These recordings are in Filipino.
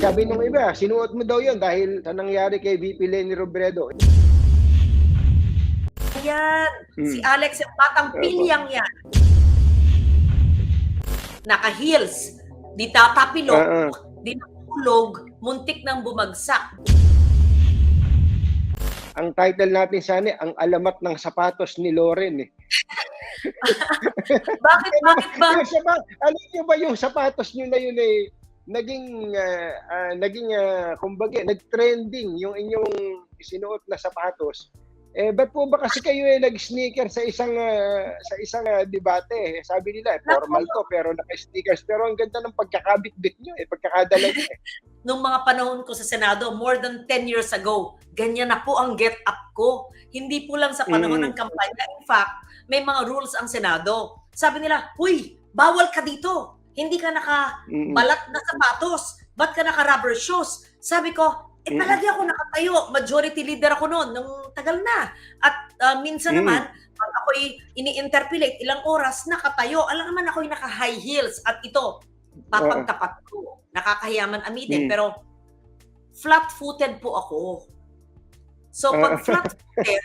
Sabi nung iba, sinuot mo daw yun dahil sa nangyari kay VP Lenny Robredo. Yan. Hmm. Si Alex, yung batang pilyang yan. Naka-heels. Di tatapilok. Ah, ah. Di nakulog. Muntik nang bumagsak. Ang title natin sana, ang alamat ng sapatos ni Loren. Eh. Bakit, bakit ba? Yung sapa- alam niyo ba yung sapatos niyo na yun eh, naging, ah, ah, naging, ah, kumbaga, nag-trending yung inyong sinuot na sapatos. Eh, ba't po ba kasi kayo eh nag-sneaker sa isang ah, sa isang ah, debate? Eh, Sabi nila, eh, formal to pero naka-sneakers. Pero ang ganda ng pagkakabit-bit niyo eh, pagkakadala niyo eh. Nung mga panahon ko sa Senado, more than 10 years ago, ganyan na po ang get up ko. Hindi po lang sa panahon Mm. ng kampanya. In fact, may mga rules ang Senado. Sabi nila, Huy, bawal ka dito. Hindi ka Mm. balat na sapatos. Ba't ka naka-rubber shoes? Sabi ko, eh Mm. palagi ako nakatayo. Majority leader ako noon, nung tagal na. At ah, minsan Mm. naman, pag ako'y ini-interpolate ilang oras, nakatayo. Alam naman ako'y naka-high heels. At ito, papagtapat ko. Nakakahiyaman amitin. Mm. Pero flat-footed po ako. So pag flat-footed,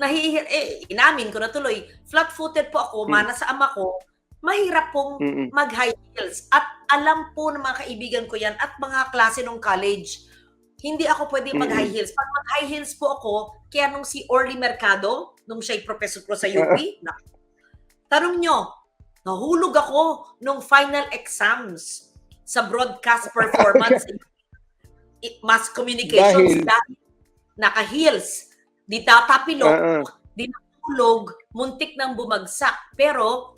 nahihir, eh, inamin ko na tuloy, flat-footed po ako, Mm. mana sa ama ko, mahirap pong Mm-mm. mag-high heels. At alam po ng mga kaibigan ko yan at mga klase nung college, hindi ako pwede mag-high heels. Pag mag-high heels po ako, kaya nung si Orly Mercado, nung siya'y professor ko sa UP, na, tanong nyo, nahulog ako nung final exams sa broadcast performance mass communications Dahil? dahil, naka-heels, di tatapilok, Ah, ah. hulog, muntik nang bumagsak. Pero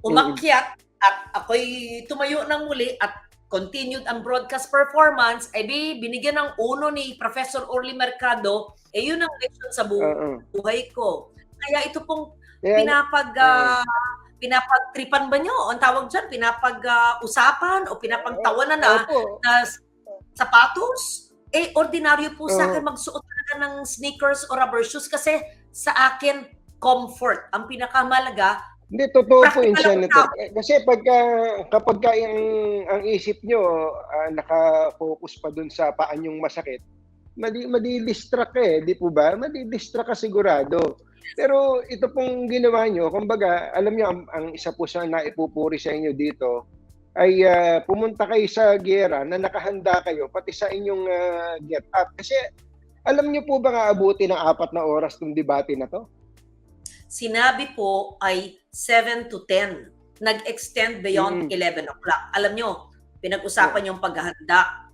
umakyat at ako'y tumayo ng muli at continued ang broadcast performance, ay di binigyan ng uno ni Professor Orly Mercado, eh yun ang lesson sa bu- Ah, buhay ko. Kaya ito pong Kaya- pinapag ah, pinapagtripan ba nyo? Ang tawag dyan, pinapag-usapan o pinapagtawanan na Opo. na sapatos, eh ordinaryo po sa akin magsuot talaga ng sneakers o rubber shoes kasi sa akin comfort ang pinakamalaga. Hindi, totoo po yun, Senator. Eh, Kasi pagka, kapag ka ang, ang isip nyo ah, nakafocus pa dun sa paan yung masakit, madi, madi-distract eh, di po ba? Madi-distract ka sigurado. Pero ito pong ginawa nyo, kumbaga, alam nyo, ang, ang isa po sa naipupuri sa inyo dito, ay ah, pumunta kayo sa gera na nakahanda kayo, pati sa inyong ah, get up. Kasi alam nyo po ba nga abuti ng apat na oras ng debate na to? Sinabi po ay 7 to 10. Nag-extend beyond Mm. 11 o'clock. Alam nyo, pinag-usapan yung paghahanda.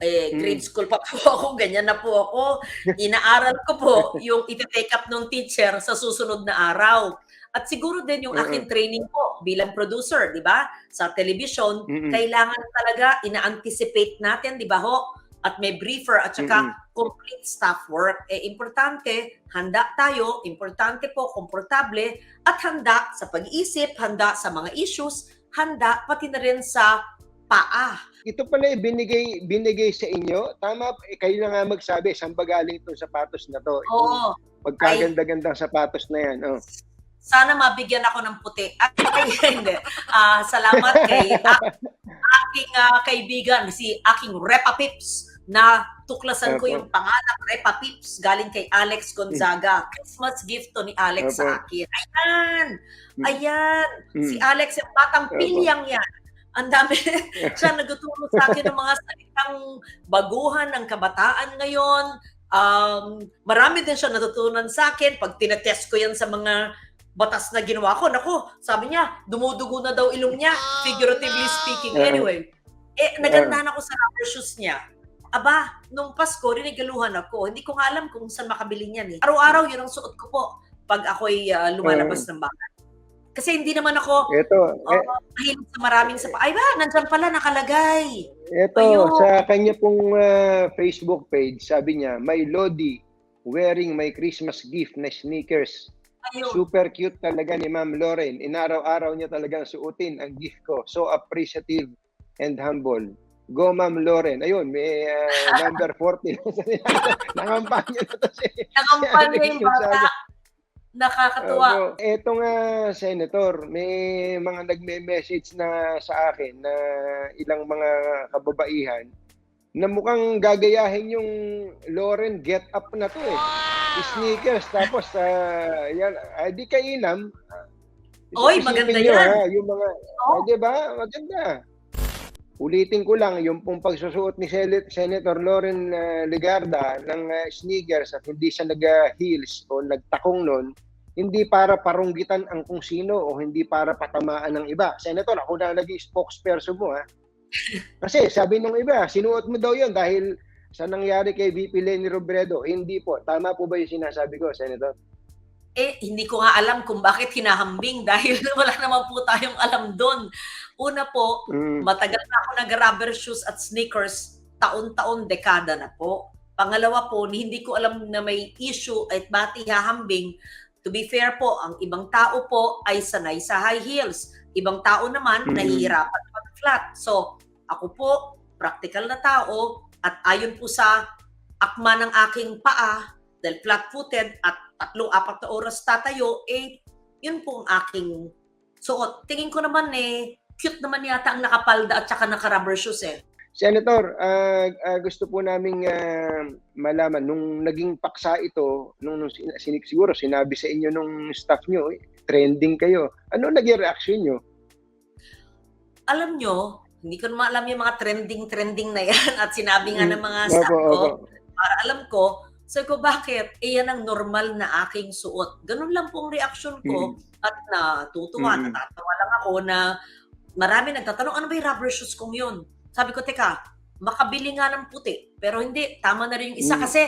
Eh, Mm. grade school pa po ako, ganyan na po ako. Inaaral ko po yung iti-take up ng teacher sa susunod na araw. At siguro din yung Mm-mm. aking training po bilang producer, di ba? Sa television, Mm-mm. kailangan talaga ina-anticipate natin, di ba ho? At may briefer at saka Mm-mm. complete staff work. Eh, importante, handa tayo, importante po, komportable, at handa sa pag-iisip, handa sa mga issues, handa pati na rin sa paa. ito pala eh, binigay binigay sa inyo. Tama, eh, kayo na nga magsabi, saan ba galing itong sapatos na to? Oo, Pagkaganda-gandang sapatos na yan. Oh. sana mabigyan ako ng puti. At ay, hindi. Ah, salamat kay aking ah, kaibigan, si aking Repa Pips, na tuklasan ko yung pangalan Repa Pips galing kay Alex Gonzaga. Christmas gift to ni Alex Opo. sa akin. Ayan! Ayan! Mm. Si Alex, yung batang Opo. pilyang yan. Ang dami siya nagtuturo sa akin ng mga salitang baguhan ng kabataan ngayon. Um, marami din siya natutunan sa akin pag tinetest ko yan sa mga batas na ginawa ko. Nako, sabi niya, dumudugo na daw ilong niya, figuratively speaking. Anyway, eh, nagandahan ako sa rubber shoes niya. Aba, nung Pasko, rinigaluhan ako. Hindi ko nga alam kung saan makabili niyan eh. Araw-araw, yun ang suot ko po pag ako'y ah, lumalabas ng bahay. Kasi hindi naman ako Ito, oh, eh, mahilig sa maraming sa Ay ba, nandyan pala nakalagay. ito Ayun. sa kanya pong ah, Facebook page, sabi niya, my Lodi wearing my Christmas gift na sneakers. Ayun. Super cute talaga ni Ma'am Lauren. Inaraw-araw niya talagang suotin ang gift ko. So appreciative and humble. Go Ma'am Lauren. Ayun, may ah, number 40 na sa Nangampanya na to si Nakampanya yung bata. Nakakatuwa. Eto nga, Senator, may mga nagme-message na sa akin na ilang mga kababaihan na mukhang gagayahin yung Lauren get up na to eh. Sneakers, tapos ah, yan, ah, di kainam. Oy, maganda nyo, yan. ha, yung mga, Oo. ah, di ba? Maganda. Ulitin ko lang, yung pong pagsusuot ni Sen- Senator Lauren ah, Legarda ng ah, sneakers at hindi siya nag-heels o nagtakong nun, hindi para parunggitan ang kung sino o hindi para patamaan ng iba. Senator, ako na naging spokesperson mo ha. Kasi sabi nung iba, sinuot mo daw yun dahil sa nangyari kay VP Lenny Robredo. Hindi po. Tama po ba yung sinasabi ko, Senator? Eh, hindi ko nga alam kung bakit hinahambing dahil wala naman po tayong alam doon. Una po, Mm. matagal na ako nag-rubber shoes at sneakers, taon-taon, dekada na po. Pangalawa po, hindi ko alam na may issue at bati hahambing. To be fair po, ang ibang tao po ay sanay sa high heels. Ibang tao naman, Mhm. nahihirapan mag-flat. So, ako po, practical na tao at ayon po sa akma ng aking paa, dahil flat-footed at tatlong apat na oras tatayo, eh, yun po ang aking suot. Tingin ko naman eh, cute naman yata ang nakapalda at saka naka-rubber shoes eh. Senator, ah, ah, gusto po naming ah, malaman, nung naging paksa ito, nung, nung sin- siguro sinabi sa inyo nung staff nyo, eh, trending kayo. Ano naging reaction nyo? Alam nyo, hindi ko naman alam yung mga trending-trending na yan at sinabi nga ng mga Opo, staff ko, opo. para alam ko, sabi ko, bakit? Eh, yan ang normal na aking suot. Ganun lang pong reaction ko at natutuwa, Mm. natatawa lang ako na marami nagtatanong, ano ba yung rubber shoes kong yun? Sabi ko, teka, makabili nga ng puti. Pero hindi, tama na rin yung isa Mm. kasi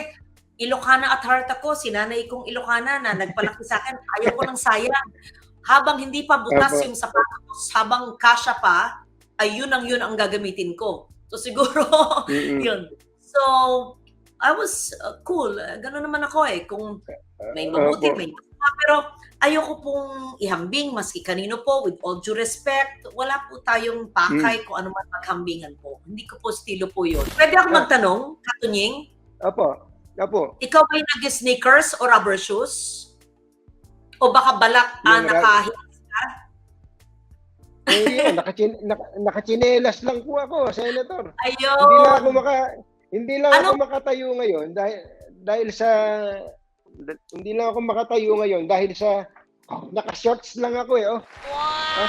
Ilocana at heart ako, sinanay kong Ilocana na nagpalaki sa akin, ayaw ko ng sayang. Habang hindi pa butas yung sapatos, habang kasya pa, ay yun ang yun ang gagamitin ko. So siguro, Mm-mm. yun. So, I was uh, cool. Uh, Ganun naman ako eh. Kung may mabuti, Opo. may masama. Pero ayoko pong ihambing, maski kanino po, with all due respect, wala po tayong pakay kung ano man maghambingan po. Hindi ko po estilo po yun. Pwede ako Ah. magtanong, Katunying, Opo. Opo. ikaw ba'y nag-sneakers o rubber shoes? O baka balak ah, Yung rub- naka Hindi yun, nakachin, naka, nakachinelas lang po ako, Senator. Ayun. Hindi lang ako maka hindi lang Ano? ako makatayo ngayon dahil dahil sa hindi lang ako makatayo ngayon dahil sa naka-shorts lang ako eh. Oh.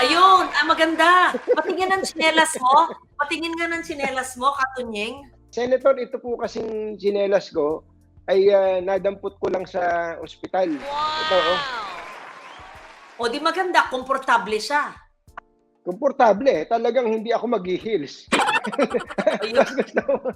Ayun, ah, maganda. Patingin ng tsinelas mo. Patingin nga ng tsinelas mo, Katunying. Senator, ito po kasing chinelas ko ay ah, nadampot ko lang sa ospital. Ito, oh. O di maganda, komportable siya. Komportable eh. Talagang hindi ako mag-heels. Mo-